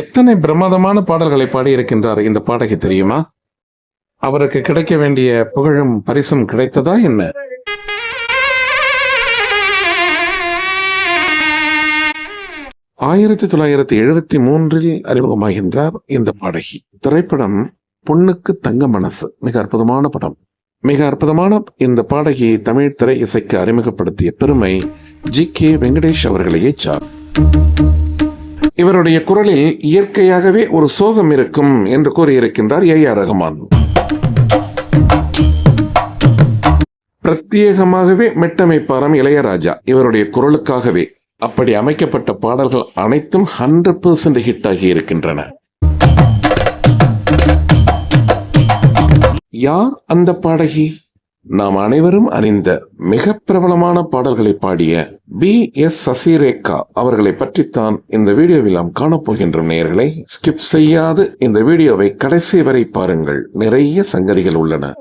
எத்தனை பிரமாதமான பாடல்களை பாடியிருக்கின்றார் இந்த பாடகி தெரியுமா? அவருக்கு கிடைக்க வேண்டிய புகழும் பரிசும் கிடைத்ததா என்ன? ஆயிரத்தி தொள்ளாயிரத்தி எழுபத்தி மூன்றில் அறிமுகமாகின்றார் இந்த பாடகி. திரைப்படம் பொண்ணுக்கு தங்க மனசு. மிக அற்புதமான படம். மிக அற்புதமான இந்த பாடகி தமிழ் திரை இசைக்கு அறிமுகப்படுத்திய பெருமை ஜி கே வெங்கடேஷ் அவர்களையே சார் இவருடைய குரலில் இயற்கையாகவே ஒரு சோகம் இருக்கும் என்று கூறியிருக்கின்றார் ஏ ஆர் ரஹ்மான் பிரத்யேகமாகவே மெட்டமைப்பாரம் இளையராஜா இவருடைய குரலுக்காகவே. அப்படி அமைக்கப்பட்ட பாடல்கள் அனைத்தும் ஹண்ட்ரட் பெர்சன்ட் ஹிட் ஆகி இருக்கின்றன. யார் அந்த பாடகி? நாம் அனைவரும் அறிந்த மிக பிரபலமான பாடல்களை பாடிய பி. எஸ். சசிரேகா அவர்களை பற்றித்தான் இந்த வீடியோவில் நாம் காணப்போகின்றோம் நேர்களை ஸ்கிப் செய்யாது இந்த வீடியோவை கடைசி வரை பாருங்கள். நிறைய சங்கதிகள் உள்ளன.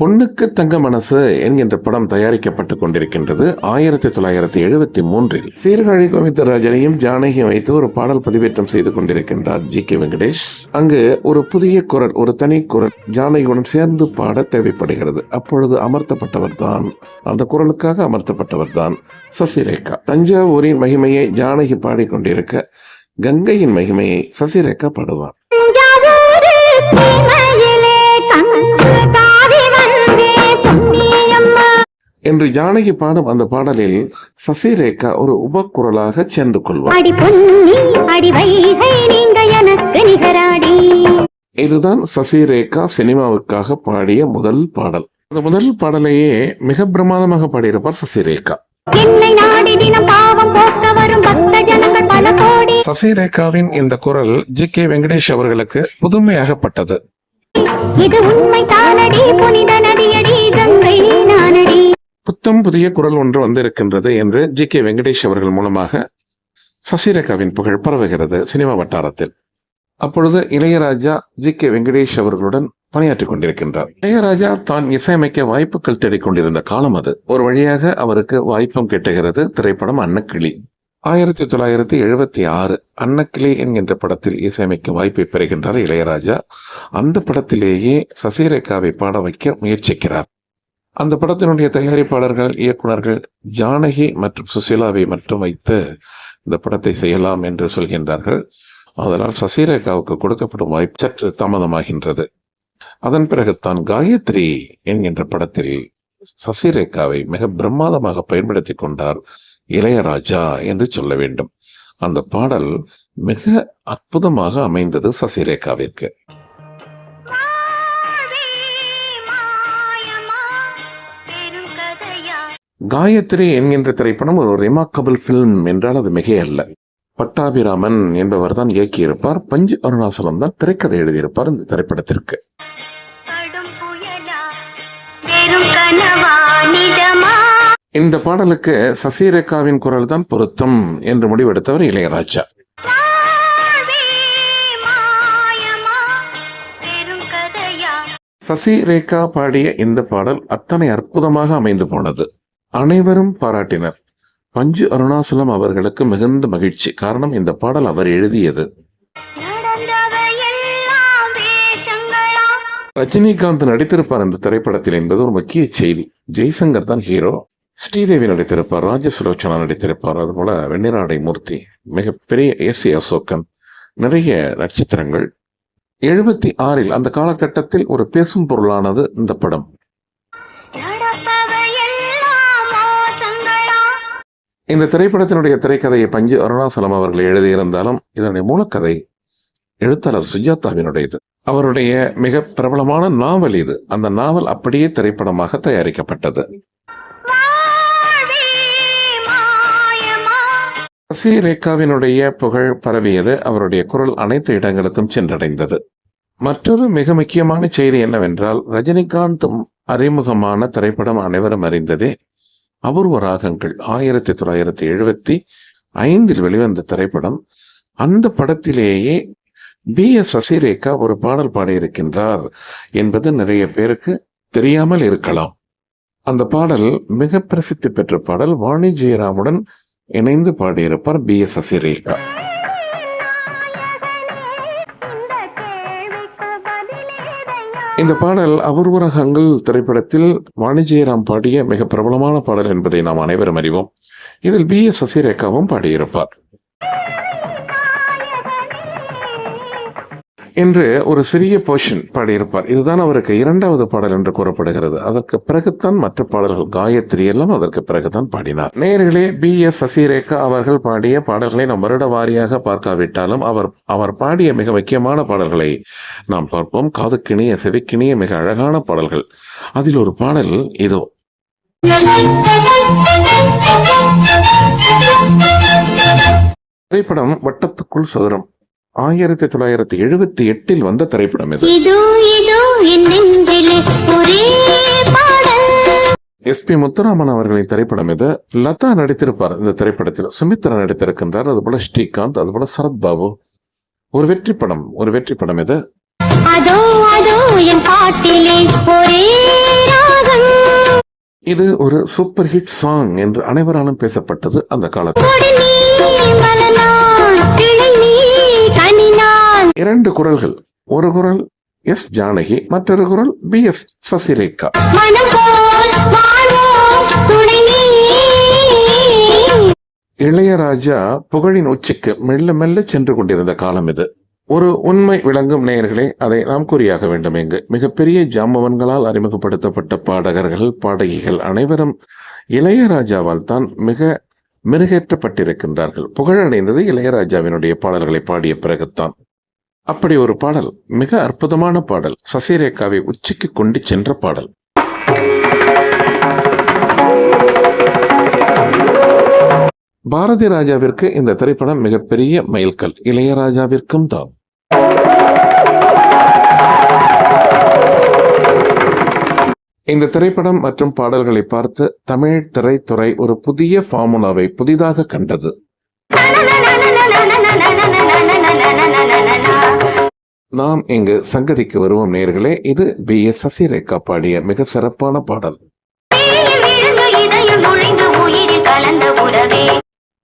பொண்ணுக்கு தங்க மனசு என்கின்ற படம் தயாரிக்கப்பட்டுக் கொண்டிருக்கின்றது. ஆயிரத்தி தொள்ளாயிரத்தி எழுபத்தி மூன்றில் சீர்காழி கோவிந்தராஜனையும் ஜானகியும் வைத்து ஒரு பாடல் பதிவேற்றம் செய்து கொண்டிருக்கின்றார் ஜி கே வெங்கடேஷ். அங்கு ஒரு புதிய குரல் ஒரு தனி குரல் ஜானகியுடன் சேர்ந்து பாட தேவைப்படுகிறது. அப்பொழுது அமர்த்தப்பட்டவர் தான் அந்த குரலுக்காக அமர்த்தப்பட்டவர் தான் சசிரேகா. தஞ்சாவூரின் மகிமையை ஜானகி பாடிக்கொண்டிருக்க கங்கையின் மகிமையை சசிரேகா பாடுவார். என்று ஜானகி பாடும் அந்த பாடலில் சசிரேகா ஒரு உபக்குரலாக சேர்ந்து கொள்வார். இதுதான் சசிரேகா சினிமாவுக்காக பாடிய முதல் பாடல். அந்த முதல் பாடலையே மிக பிரமாதமாக பாடியிருப்பார் சசிரேகா. சசிரேகாவின் இந்த குரல் ஜி கே வெங்கடேஷ் அவர்களுக்கு புதுமையாகப்பட்டது. இது உண்மை தானடி புனித நதியடி கங்கை நானடி. புத்தம் புதிய குரல் ஒன்று வந்திருக்கின்றது என்று ஜி கே வெங்கடேஷ் அவர்கள் மூலமாக சசிரேகாவின் புகழ் பரவுகிறது சினிமா வட்டாரத்தில். அப்பொழுது இளையராஜா ஜி கே வெங்கடேஷ் அவர்களுடன் பணியாற்றிக் கொண்டிருக்கின்றார். இளையராஜா தான் இசையமைக்க வாய்ப்புகள் தேடிக் கொண்டிருந்த காலம் அது. ஒரு வழியாக அவருக்கு வாய்ப்பும் கிட்டுகிறது திரைப்படம் அன்னக்கிளி. ஆயிரத்தி தொள்ளாயிரத்தி எழுபத்தி ஆறு அன்னக்கிளி என்கின்ற படத்தில் இசையமைக்க வாய்ப்பை பெறுகின்றார் இளையராஜா. அந்த படத்திலேயே சசிரேகாவை பாட வைக்க முயற்சிக்கிறார். அந்த படத்தினுடைய தயாரிப்பாளர்கள் இயக்குனர்கள் ஜானகி மற்றும் சுசீலாவை மட்டும் வைத்து இந்த படத்தை செய்யலாம் என்று சொல்கின்றார்கள். அதனால் சசிரேகாவுக்கு கொடுக்கப்படும் வாய்ப்பு சற்று தாமதமாகின்றது. அதன் பிறகுத்தான் காயத்ரி என்கின்ற படத்தில் சசிரேகாவை மிக பிரம்மாதமாக பயன்படுத்தி கொண்டார் இளையராஜா என்று சொல்ல வேண்டும். அந்த பாடல் மிக அற்புதமாக அமைந்தது சசிரேகாவிற்கு. காயத்ரி என்கின்ற திரைப்படம் ஒரு ரிமார்க்கபிள் ஃபிலிம் என்றால் அது மிகையல்ல. பட்டாபிராமன் என்பவர் தான் இயக்கியிருப்பார். பஞ்சு அருணாசலம் தான் திரைக்கதை எழுதியிருப்பார் இந்த திரைப்படத்திற்கு. இந்த பாடலுக்கு சசிரேகாவின் குரல் தான் பொருத்தம் என்று முடிவெடுத்தவர் இளையராஜா. கதையா? சசிரேகா பாடிய இந்த பாடல் அத்தனை அற்புதமாக அமைந்து போனது. அனைவரும் பாராட்டினர். பஞ்சு அருணாசலம் அவர்களுக்கு மிகுந்த மகிழ்ச்சி. காரணம் இந்த பாடல் அவர் எழுதியது. ரஜினிகாந்த் நடித்திருப்பார் இந்த திரைப்படத்தில் என்பது ஒரு முக்கிய செய்தி. ஜெய்சங்கர் தான் ஹீரோ. ஸ்ரீதேவி நடித்திருப்பார். ராஜ சுலோச்சனா நடித்திருப்பார். அதுபோல வெண்ணிராடை மூர்த்தி மிகப்பெரிய ஏசி அசோகன் நிறைய நட்சத்திரங்கள். எழுபத்தி ஆறில் அந்த காலகட்டத்தில் ஒரு பேசும் பொருளானது இந்த படம். இந்த திரைப்படத்தினுடைய திரைக்கதையை பஞ்சு அருணாசலம் அவர்கள் எழுதியிருந்தாலும் இதனுடைய மூலக்கதை எழுத்தாளர் சுஜாதாவினுடையது. அவருடைய மிக பிரபலமான நாவல் இது. அந்த நாவல் அப்படியே திரைப்படமாக தயாரிக்கப்பட்டது. சி ரேகாவினுடைய புகழ் பரவியது. அவருடைய குரல் அனைத்து இடங்களுக்கும் சென்றடைந்தது. மற்றொரு மிக முக்கியமான செய்தி என்னவென்றால் ரஜினிகாந்த் அறிமுகமான திரைப்படம் அனைவரும் அறிந்ததே அபூர்வ ராகங்கள். ஆயிரத்தி தொள்ளாயிரத்தி எழுபத்தி ஐந்தில் வெளிவந்த திரைப்படம். அந்த படத்திலேயே பி எஸ் சசிரேகா ஒரு பாடல் பாடியிருக்கின்றார் என்பது நிறைய பேருக்கு தெரியாமல் இருக்கலாம். அந்த பாடல் மிக பிரசித்தி பெற்ற பாடல். வாணி ஜெயராமுடன் இணைந்து பாடியிருப்பார் பி எஸ் சசிரேகா இந்த பாடல் அபூர்வரகங்கள் திரைப்படத்தில் வாணிஜெயராம் பாடிய மிக பிரபலமான பாடல் என்பதை நாம் அனைவரும் அறிவோம். இதில் பி எஸ் சசிரேகாவும் பாடியிருப்பார். என்று ஒரு சிறிய போர்ஷன் பாடியிருப்பார். இதுதான் அவருக்கு இரண்டாவது பாடல் என்று கூறப்படுகிறது. அதற்கு பிறகுதான் மற்ற பாடல்கள் காயத்ரி எல்லாம் அதற்கு பிறகுதான் பாடினார். நேயர்களே பி. எஸ். சசிரேகா அவர்கள் பாடிய பாடல்களை நாம் வருட வாரியாக பார்க்காவிட்டாலும் அவர் அவர் பாடிய மிக முக்கியமான பாடல்களை நாம் பார்ப்போம். காதுக்கிணிய செவிக்கிணிய மிக அழகான பாடல்கள். அதில் ஒரு பாடல் இதோ. திரைப்படம் வட்டத்துக்குள் சதுரம். ஆயிரத்தி தொள்ளாயிரத்தி எழுபத்தி எட்டில் வந்த திரைப்படம் இது. எஸ் பி முத்துராமன் அவர்களின் திரைப்படம் இது. லதா நடித்திருப்பார் இந்த திரைப்படத்தில். சுமித்ரா நடித்திருக்கின்றார். அதுபோல ஸ்ரீகாந்த் அதுபோல சரத் பாபு ஒரு வெற்றி படம் ஒரு வெற்றி படம் இது இது ஒரு சூப்பர் ஹிட் சாங் என்று அனைவராலும் பேசப்பட்டது அந்த காலத்தில். இரண்டு குரல்கள். ஒரு குரல் எஸ் ஜானகி மற்றொரு குரல் பி எஸ் சசிரேகா. இளையராஜா புகழின் உச்சிக்கு மெல்ல மெல்ல சென்று கொண்டிருந்த காலம் இது. ஒரு உண்மை விளங்கும் நேயர்களே அதை நாம் கூறியாக வேண்டும் இங்கு. மிகப்பெரிய ஜாம்பவன்களால் அறிமுகப்படுத்தப்பட்ட பாடகர்கள் பாடகிகள் அனைவரும் இளையராஜாவால் தான் மிக மெருகேற்றப்பட்டிருக்கின்றார்கள். புகழடைந்தது இளையராஜாவினுடைய பாடல்களை பாடிய பிறகுத்தான். அப்படி ஒரு பாடல் மிக அற்புதமான பாடல் சசிரேகாவை உச்சிக்கு கொண்டு சென்ற பாடல் பாரதி ராஜாவிற்கு இந்த திரைப்படம் மிகப்பெரிய மைல்கல் இளையராஜாவிற்கும் தான் இந்த திரைப்படம் மற்றும் பாடல்களை பார்த்து தமிழ் திரைத்துறை ஒரு புதிய ஃபார்முலாவை புதிதாக கண்டது நாம் இங்கு சங்கதிக்கு வருவோம் நேர்களே. இது பி. எஸ். சசிரேகா பாடிய மிக சிறப்பான பாடல்.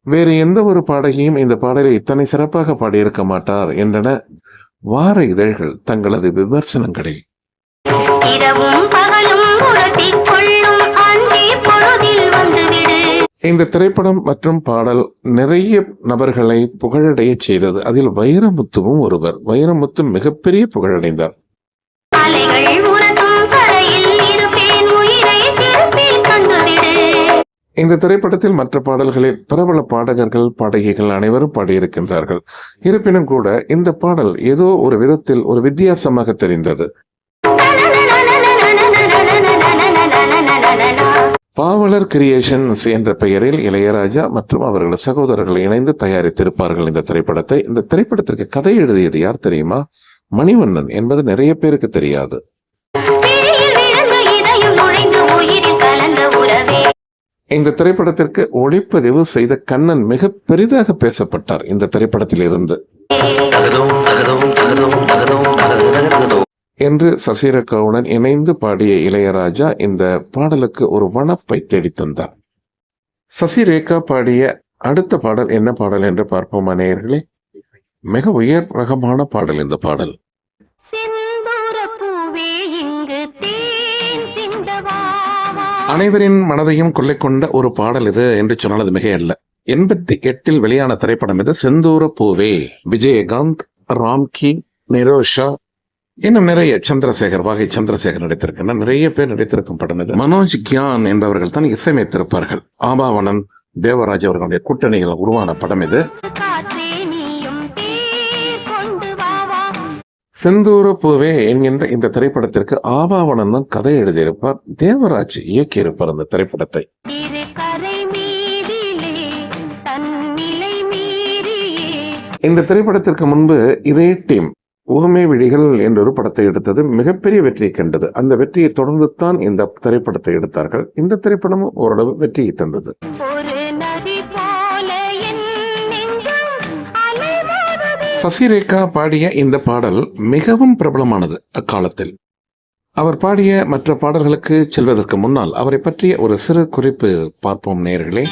வேறு எந்த ஒரு பாடகியும் இந்த பாடலை இத்தனை சிறப்பாக பாடியிருக்க மாட்டார் என்றன வார இதழ்கள் தங்களது விமர்சனங்களில் இரவும் பகலும் இந்த திரைப்படம் மற்றும் பாடல் நிறைய நபர்களை புகழடைய செய்தது. அதில் வைரமுத்துவும் ஒருவர். வைரமுத்து மிகப்பெரிய புகழடைந்தார். இந்த திரைப்படத்தில் மற்ற பாடல்களில் பிரபல பாடகர்கள் பாடகிகள் அனைவரும் பாடியிருக்கின்றார்கள். இருப்பினும் கூட இந்த பாடல் ஏதோ ஒரு விதத்தில் ஒரு வித்தியாசமாக தெரிந்தது. பாவலர் கிரியேஷன்ஸ் என்ற பெயரில் இளையராஜா மற்றும் அவர்களது சகோதரர்கள் இணைந்து தயாரித்திருப்பார்கள் இந்த திரைப்படத்தை இந்த திரைப்படத்திற்கு கதை எழுதியது யார் தெரியுமா மணிவண்ணன் என்பது நிறைய பேருக்கு தெரியாது இந்த திரைப்படத்திற்கு ஒளிப்பதிவு செய்த கண்ணன் மிக பெரிதாக பேசப்பட்டார் இந்த திரைப்படத்தில் இருந்து என்று சசிரகாவுடன் இணைந்து பாடிய இளையராஜா இந்த பாடலுக்கு ஒரு வனப்பை தேடித் தந்தார் சசிரேகா பாடிய அடுத்த பாடல் என்ன பாடல் என்று பார்ப்போமா நேயர்களே மிக உயர் ரகமான பாடல் இந்த பாடல். அனைவரின் மனதையும் கொள்ளை கொண்ட ஒரு பாடல் இது என்று சொன்னால் அது மிகையல்ல. எண்பத்தி எட்டில் வெளியான திரைப்படம் இது செந்தூர பூவே விஜயகாந்த் ராம்கி நிரோஷா இன்னும் நிறைய சந்திரசேகர் வாகை சந்திரசேகர் நடித்திருக்கின்ற நிறைய பேர் நடித்திருக்கும் படம் இது. மனோஜ் கியான் என்பவர்கள் தான் இசையமைத்திருப்பார்கள். ஆபாவனன் தேவராஜ் அவர்களுடைய கூட்டணிகள் உருவான படம் இது. காற்றே செந்தூர பூவே என்கின்ற இந்த திரைப்படத்திற்கு ஆபாவனன் தான் கதை எழுதியிருப்பார். தேவராஜ் இயக்கியிருப்பார் அந்த திரைப்படத்தை. இந்த திரைப்படத்திற்கு முன்பு இதே டீம் ஊமை விழிகள் என்ற ஒரு படத்தை எடுத்தது மிகப்பெரிய வெற்றியை கண்டது. அந்த வெற்றியை தொடர்ந்து தான் இந்த திரைப்படத்தை எடுத்தார்கள். இந்த திரைப்படமும் ஓரளவு வெற்றியை தந்தது. சசிரேகா பாடிய இந்த பாடல் மிகவும் பிரபலமானது அக்காலத்தில். அவர் பாடிய மற்ற பாடல்களுக்கு செல்வதற்கு முன்னால் அவரை பற்றிய ஒரு சிறு குறிப்பு பார்ப்போம் நேயர்களே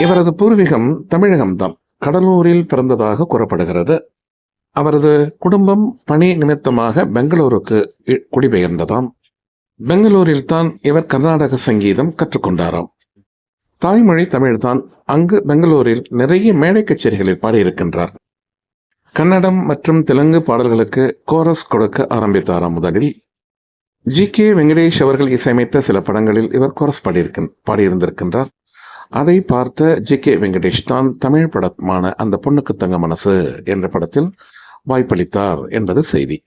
இவரது பூர்வீகம் தமிழகம்தான். கடலூரில் பிறந்ததாக கூறப்படுகிறது. அவரது குடும்பம் பணி நிமித்தமாக பெங்களூருக்கு இ- குடிபெயர்ந்ததாம். பெங்களூரில் தான் இவர் கர்நாடக சங்கீதம் கற்றுக்கொண்டாராம். தாய்மொழி தமிழ்தான் அங்கு பெங்களூரில் நிறைய மேடை கச்சேரிகளில் பாடியிருக்கின்றார். கன்னடம் மற்றும் தெலுங்கு பாடல்களுக்கு கோரஸ் கொடுக்க ஆரம்பித்தாராம் முதலில். ஜி கே வெங்கடேஷ் அவர்கள் இசையமைத்த சில படங்களில் இவர் கோரஸ் பாடியிருக்க பாடியிருந்திருக்கின்றார். அதை பார்த்த ஜி கே வெங்கடேஷ் தான் தமிழ் படமான அந்த பொண்ணுக்கு தங்க மனசு என்ற படத்தில் வாய்ப்பளித்தார் என்பது செய்தி.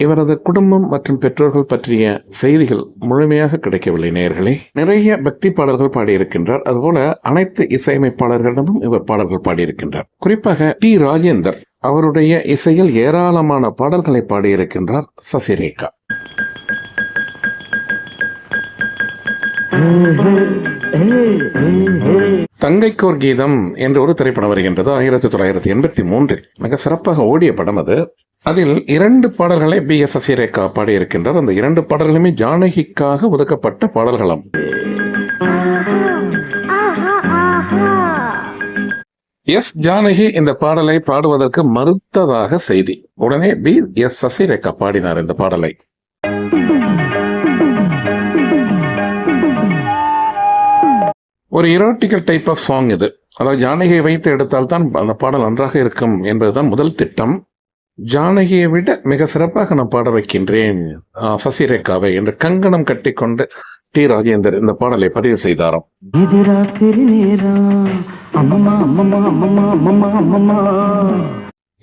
இவரது குடும்பம் மற்றும் பெற்றோர்கள் பற்றிய செய்திகள் முழுமையாக கிடைக்கவில்லை நேயர்களே நிறைய பக்தி பாடல்கள் பாடியிருக்கின்றார். அதுபோல அனைத்து இசையமைப்பாளர்களிடமும் இவர் பாடல்கள் பாடியிருக்கின்றார். குறிப்பாக டி ராஜேந்தர் அவருடைய இசையில் ஏராளமான பாடல்களை பாடியிருக்கின்றார் சசிரேகா. தங்கைக்கோர் கீதம் என்ற ஒரு திரைப்படம் வருகின்றது. ஆயிரத்தி தொள்ளாயிரத்தி எண்பத்தி மூன்றில். மிக சிறப்பாக ஓடிய படம் அது. அதில் இரண்டு பாடல்களை பி எஸ் சசிரேகா பாடியிருக்கின்றார். அந்த இரண்டு பாடல்களுமே ஜானகிக்காக ஒதுக்கப்பட்ட பாடல்களாம். எஸ் ஜானகி இந்த பாடலை பாடுவதற்கு மறுத்ததாக செய்தி. உடனே பி எஸ் சசிரேகா பாடினார் இந்த பாடலை. ஒரு இரோட்டிக்கல் டைப் ஆஃப் சாங் இது. அதாவது ஜானகியை வைத்து எடுத்தால் தான் அந்த பாடல் நன்றாக இருக்கும் என்பதுதான் முதல் திட்டம். ஜானகியை விட மிக சிறப்பாக நான் பாட வைக்கின்றேன் சசிரேகாவை என்று கங்கணம் கட்டிக்கொண்டு டி ராஜேந்தர் இந்த பாடலை பதிவு செய்தாராம். இது ராத்திரி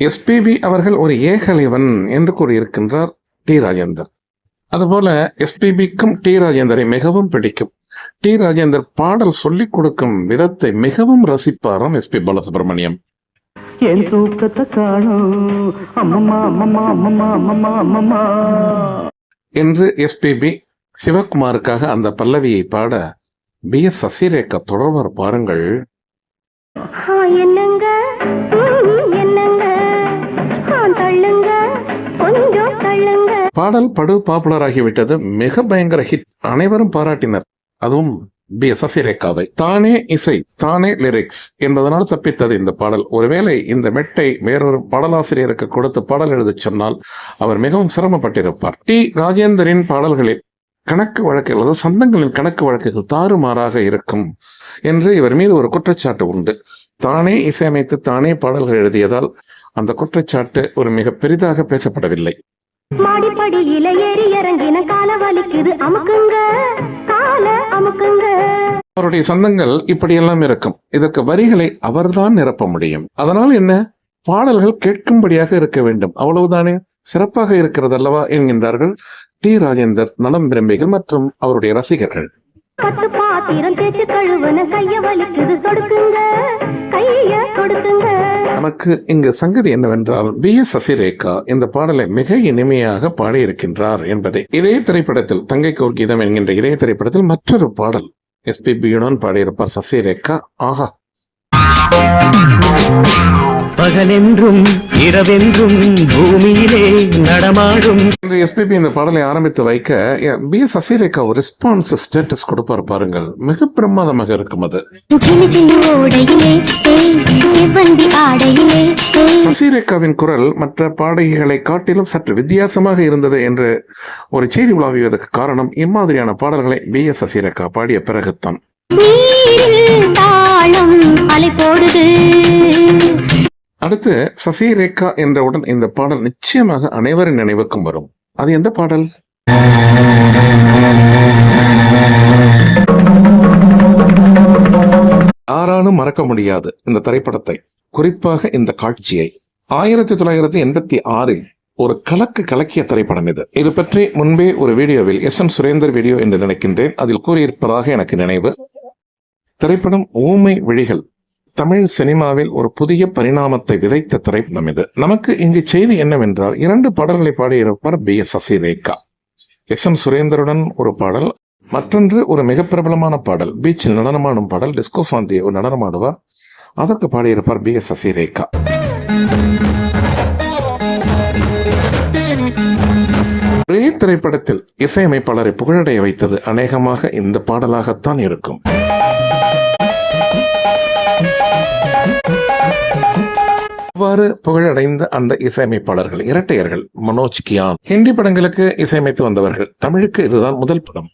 எஸ்பிபி அவர்கள் ஒரு ஏகலைவன் என்று கூறியிருக்கின்றார் டி ராஜேந்தர். அதுபோல எஸ்பிபிக்கும் டி ராஜேந்தரை மிகவும் பிடிக்கும். டி. ராஜேந்தர் பாடல் சொல்லிக் கொடுக்கும் விதத்தை மிகவும் ரசிப்பாராம் எஸ்பி பாலசுப்ரமணியம். என் தூக்கத்தை காணும் அம்மம்மா அம்மம்மா அம்மம்மா அம்மம்மா அம்மம்மா. என்று எஸ்பிபி சிவகுமாருக்காக அந்த பல்லவியை பாட பி. எஸ். சசிரேகா தொடர்வார் பாருங்கள். ஆ, என்னங்க? ம், என்னங்க? ஆ, தள்ளுங்க. கொஞ்சம் தள்ளுங்க. பாடல் படு பாப்புலர் ஆகிவிட்டது. மிக பயங்கர ஹிட். அனைவரும் பாராட்டினர். அதுவும் பி எஸ் சசிரேகாவை தானே இசை தானே லிரிக்ஸ் என்பதனால் தப்பித்தது இந்த பாடல். ஒருவேளை இந்த மெட்டை வேறொரு பாடலாசிரியருக்கு கொடுத்து பாடல் எழுதச் சொன்னால் அவர் மிகவும் சிரமப்பட்டிருப்பார். டி. ராஜேந்தரின் பாடல்களில் கணக்கு வழக்குகள் அதாவது சந்தங்களின் கணக்கு வழக்குகள் தாறுமாறாக இருக்கும் என்று இவர் மீது ஒரு குற்றச்சாட்டு உண்டு. தானே இசையமைத்து தானே பாடல்கள் எழுதியதால் அந்த குற்றச்சாட்டு ஒரு மிக பெரிதாக பேசப்படவில்லை. மாடிப்படியில ஏறி இறங்கின கால வலிக்குது அமுக்குங்க. அவருடைய சந்தங்கள் இப்படியெல்லாம் இருக்கும். இதற்கு வரிகளை அவர்தான் நிரப்ப முடியும். அதனால் என்ன? பாடல்கள் கேட்கும்படியாக இருக்க வேண்டும். அவ்வளவுதானே? சிறப்பாக இருக்கிறது அல்லவா என்கின்றார்கள் டி. ராஜேந்தர் நலம் விரும்பிகள் மற்றும் அவருடைய ரசிகர்கள். பத்து பாத்திரம் தேய்ச்சு கழுவுன கைய வலிக்குது சொடுக்குங்க. நமக்கு இங்கு சங்கதி என்னவென்றால் பி எஸ். சசிரேகா இந்த பாடலை மிக இனிமையாக பாடியிருக்கின்றார் என்பதை. இதே திரைப்படத்தில் தங்கை கோர் கீதம் என்கின்ற இதே திரைப்படத்தில் மற்றொரு பாடல் எஸ்பிபியுடன் பாடியிருப்பார் சசிரேகா. ஆஹா. பகலென்றும் இரவென்றும் பூமியிலே நடமாடும். இன்று எஸ்பிபி இந்த பாடலை ஆரம்பித்து வைக்க பி எஸ் சசிரேகா ஒரு ரெஸ்பான்ஸ் ஸ்டேட்டஸ் கொடுப்பார் பாருங்கள். மிக பிரமாதமாக இருக்கும் அது. சசிரேகாவின் குரல் மற்ற பாடகிகளை காட்டிலும் சற்று வித்தியாசமாக இருந்தது என்று ஒரு செய்தி உலாவியதற்கு காரணம் இம்மாதிரியான பாடல்களை பி எஸ் சசிரேகா பாடிய பிறகுத்தான். அலை போடுது. அடுத்து சசிரேகா என்றவுடன் இந்த பாடல் நிச்சயமாக அனைவரின் நினைவுக்கும் வரும். அது எந்த பாடல்? யாராலும் மறக்க முடியாது இந்த திரைப்படத்தை குறிப்பாக இந்த காட்சியை. ஆயிரத்தி தொள்ளாயிரத்தி எண்பத்தி ஆறில் ஒரு கலக்கு கலக்கிய திரைப்படம் இது. இது பற்றி முன்பே ஒரு வீடியோவில் எஸ் என் சுரேந்தர் வீடியோ என்று நினைக்கின்றேன். அதில் கூறியிருப்பதாக எனக்கு நினைவு. திரைப்படம் ஊமை விழிகள். தமிழ் சினிமாவில் ஒரு புதிய பரிணாமத்தை விதைத்த திரைப்படம் இது. நமக்கு இங்கு செய்தி என்னவென்றால் இரண்டு பாடல்களை பாடியிருப்பார் P. S. Sasirekha. S. M. சுரேந்தருடன் ஒரு பாடல் மற்றொன்று ஒரு மிக பிரபலமான பாடல் பீச்சில் நடனமாடும் பாடல் டிஸ்கோ சாந்தி நடனமாடுவார் அதற்கு பாடியிருப்பார் பி. எஸ். சசிரேகா. ஒரே திரைப்படத்தில் இசையமைப்பாளரை புகழடைய வைத்தது அநேகமாக இந்த பாடலாகத்தான் இருக்கும். இவ்வாறு புகழடைந்த அந்த இசையமைப்பாளர்கள் இரட்டையர்கள் மனோஜ் கியான். ஹிந்தி படங்களுக்கு இசையமைத்து வந்தவர்கள் தமிழுக்கு இதுதான் முதல் படம்.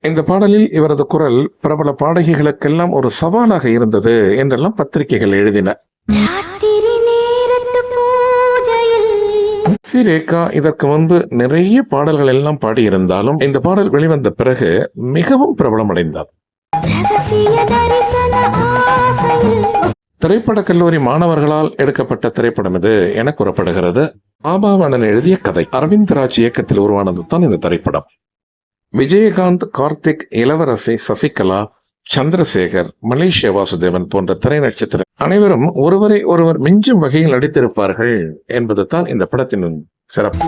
இந்த பாடலில் இவரது குரல் பிரபல பாடகிகளுக்கெல்லாம் ஒரு சவாலாக இருந்தது என்றெல்லாம் பத்திரிகைகள் எழுதின. சி ரேகா இதற்கு முன்பு நிறைய பாடல்கள் எல்லாம் பாடியிருந்தாலும் இந்த பாடல் வெளிவந்த பிறகு மிகவும் பிரபலமடைந்தார் திரைப்படக் கல்லூரி மாணவர்களால் எடுக்கப்பட்ட திரைப்படம் இது என கூறப்படுகிறது. ஆபாவணன் எழுதிய கதை. அரவிந்த் ராஜ் இயக்கத்தில் உருவானது தான் இந்த திரைப்படம். விஜயகாந்த் கார்த்திக் இளவரசி சசிகலா சந்திரசேகர் மலேசிய வாசுதேவன் போன்ற திரை நட்சத்திர அனைவரும் ஒருவரை ஒருவர் மிஞ்சும் வகையில் நடித்திருப்பார்கள் என்பது தான் இந்த படத்தின் சிறப்பு.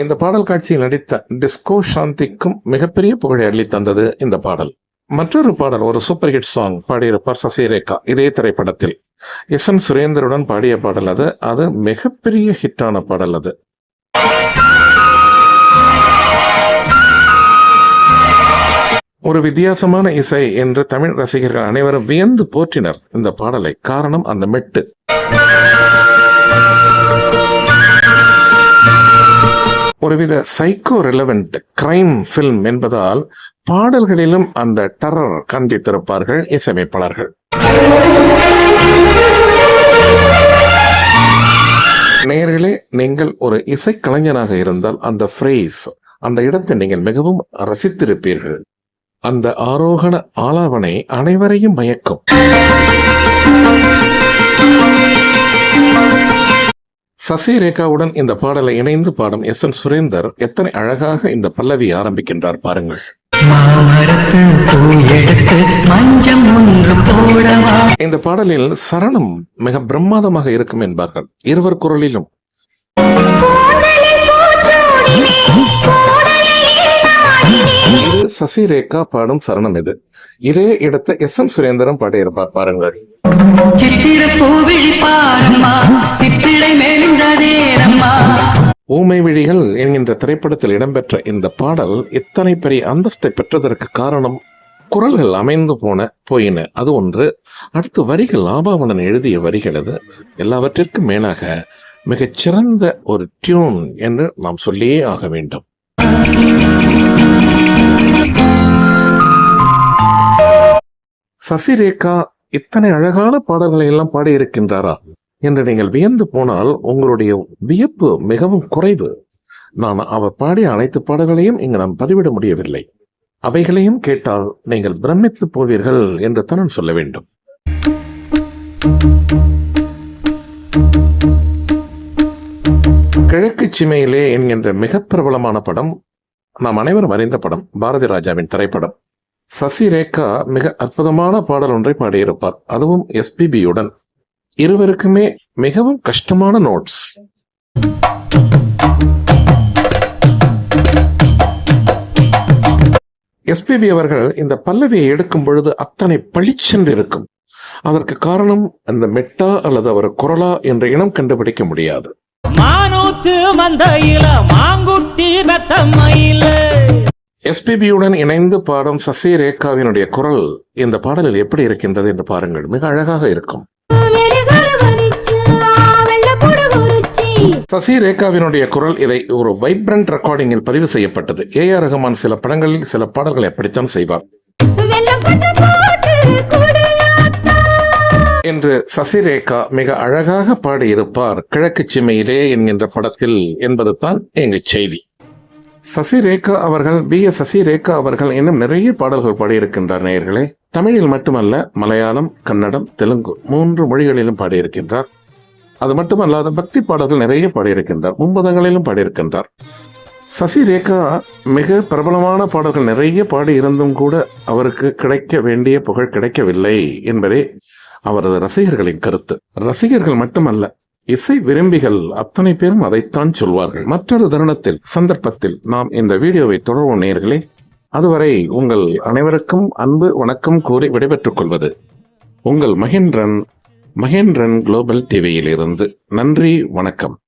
இந்த பாடல் காட்சியில் நடித்த டிஸ்கோ சாந்திக்கும் மிகப்பெரிய புகழை அள்ளி தந்தது இந்த பாடல். மற்றொரு பாடல் ஒரு சூப்பர் ஹிட் சாங் பாடியிருப்பார் சசிரேகா இதே திரைப்படத்தில். எஸ் என் சுரேந்தருடன் பாடிய பாடல் அது. அது மிகப்பெரிய ஹிட்டான பாடல் அது. ஒரு வித்தியாசமான இசை என்று தமிழ் ரசிகர்கள் அனைவரும் வியந்து போற்றினர் இந்த பாடலை. காரணம் அந்த மெட்டு. ஒருவித சைக்கோ ரெலவெண்ட் கிரைம் ஃபில்ம் என்பதால் பாடல்களிலும் அந்த டெரர் காண்பித்திருப்பார்கள் இசையமைப்பாளர்கள். நேர்களே நீங்கள் ஒரு இசைக்கலைஞனாக இருந்தால் அந்த ஃப்ரேஸ் அந்த இடத்தை நீங்கள் மிகவும் ரசித்திருப்பீர்கள். அந்த ஆரோகண ஆலாவனை அனைவரையும் மயக்கும். சசி ரேகாவுடன் இந்த பாடலை இணைந்து பாடும் எஸ் என் சுரேந்தர் எத்தனை அழகாக இந்த பல்லவி ஆரம்பிக்கின்றார் பாருங்கள். இந்த பாடலில் சரணம் மிக பிரம்மாதமாக இருக்கும் என்பார்கள். இருவர் குரலிலும். இது சசி ரேகா பாடும் சரணம் இது. இதே இடத்தை எஸ் எம் சுரேந்தரும் பாடியிருப்பார் பாருங்கள். ஊமை விழிகள் என்கின்ற திரைப்படத்தில் இடம்பெற்ற இந்த பாடல் இத்தனை பெரிய அந்தஸ்தை பெற்றதற்கு காரணம் குரல்கள் அமைந்து போன போயின. அது ஒன்று. அடுத்து வரிகள் ஆபாவணன் எழுதிய வரிகள் அது. எல்லாவற்றிற்கும் மேலாக மிகச் சிறந்த ஒரு டியூன் என்று நாம் சொல்லியே ஆக வேண்டும். சசிரேகா இத்தனை அழகான பாடல்களை எல்லாம் பாடியிருக்கின்றாரா என்று நீங்கள் வியந்து போனால் உங்களுடைய வியப்பு மிகவும் குறைவு. நான் அவர் பாடிய அனைத்து பாடல்களையும் இங்கு நாம் பதிவிட முடியவில்லை. அவைகளையும் கேட்டால் நீங்கள் பிரமித்து போவீர்கள் என்று தான் சொல்ல வேண்டும். கிழக்கு சிமையிலே என்கின்ற மிக பிரபலமான படம் நாம் அனைவரும் அறிந்த படம் பாரதி ராஜாவின் திரைப்படம். சசிரேகா மிக அற்புதமான பாடல் ஒன்றை பாடியிருப்பார். அதுவும் எஸ்பிபியுடன் இருவருக்குமே மிகவும் கஷ்டமான நோட்ஸ் எஸ்பிபி அவர்கள் இந்த பல்லவியை எடுக்கும் பொழுது அத்தனை பளிச்சென்று இருக்கும். அதற்கு காரணம் அந்த மெட்டா அல்லது அவர் குரலா என்ற இனம் கண்டுபிடிக்க முடியாது. மானூத்து மாங்குட்டி எஸ்பிபியுடன் இணைந்து பாடும் சசி ரேகாவினுடைய குரல் இந்த பாடலில் எப்படி இருக்கின்றது என்று பாருங்கள். மிக அழகாக இருக்கும். சசி ரேகாவினுடைய குரல் இதை ஒரு வைப்ரண்ட் ரெக்கார்டிங்கில் பதிவு செய்யப்பட்டது. ஏ ஆர் ரஹ்மான் சில படங்களில் சில பாடல்களை அப்படித்தான் செய்வார். என்று சசிரேகா மிக அழகாக பாடியிருப்பார். கிழக்கு சிமையிலே என்கின்ற படத்தில் என்பது தான் எங்கள் செய்தி. சசிரேகா அவர்கள் பி எஸ். சசிரேகா அவர்கள் இன்னும் நிறைய பாடல்கள் பாடியிருக்கின்றார் நேயர்களே. தமிழில் மட்டுமல்ல மலையாளம் கன்னடம் தெலுங்கு மூன்று மொழிகளிலும் பாடியிருக்கின்றார். அது மட்டுமல்லாத பக்தி பாடல்கள் நிறைய பாடியிருக்கின்றார். மும்பதங்களிலும் பாடியிருக்கின்றார். சசி ரேகா மிக பிரபலமான பாடல்கள் நிறைய பாடி இருந்தும் கூட அவருக்கு கிடைக்க வேண்டிய புகழ் கிடைக்கவில்லை என்பதே அவரது ரசிகர்களின் கருத்து. ரசிகர்கள் மட்டுமல்ல இசை விரும்பிகள் அத்தனை பேரும் அதைத்தான் சொல்வார்கள். மற்றொரு தருணத்தில் சந்தர்ப்பத்தில் நாம் இந்த வீடியோவை தொடர்வோம் நேர்களே. அதுவரை உங்கள் அனைவருக்கும் அன்பு வணக்கம் கூறி விடைபெற்றுக் கொள்வது உங்கள் மகேந்திரன் மகேந்திரன் குளோபல் டிவியிலிருந்து நன்றி வணக்கம்.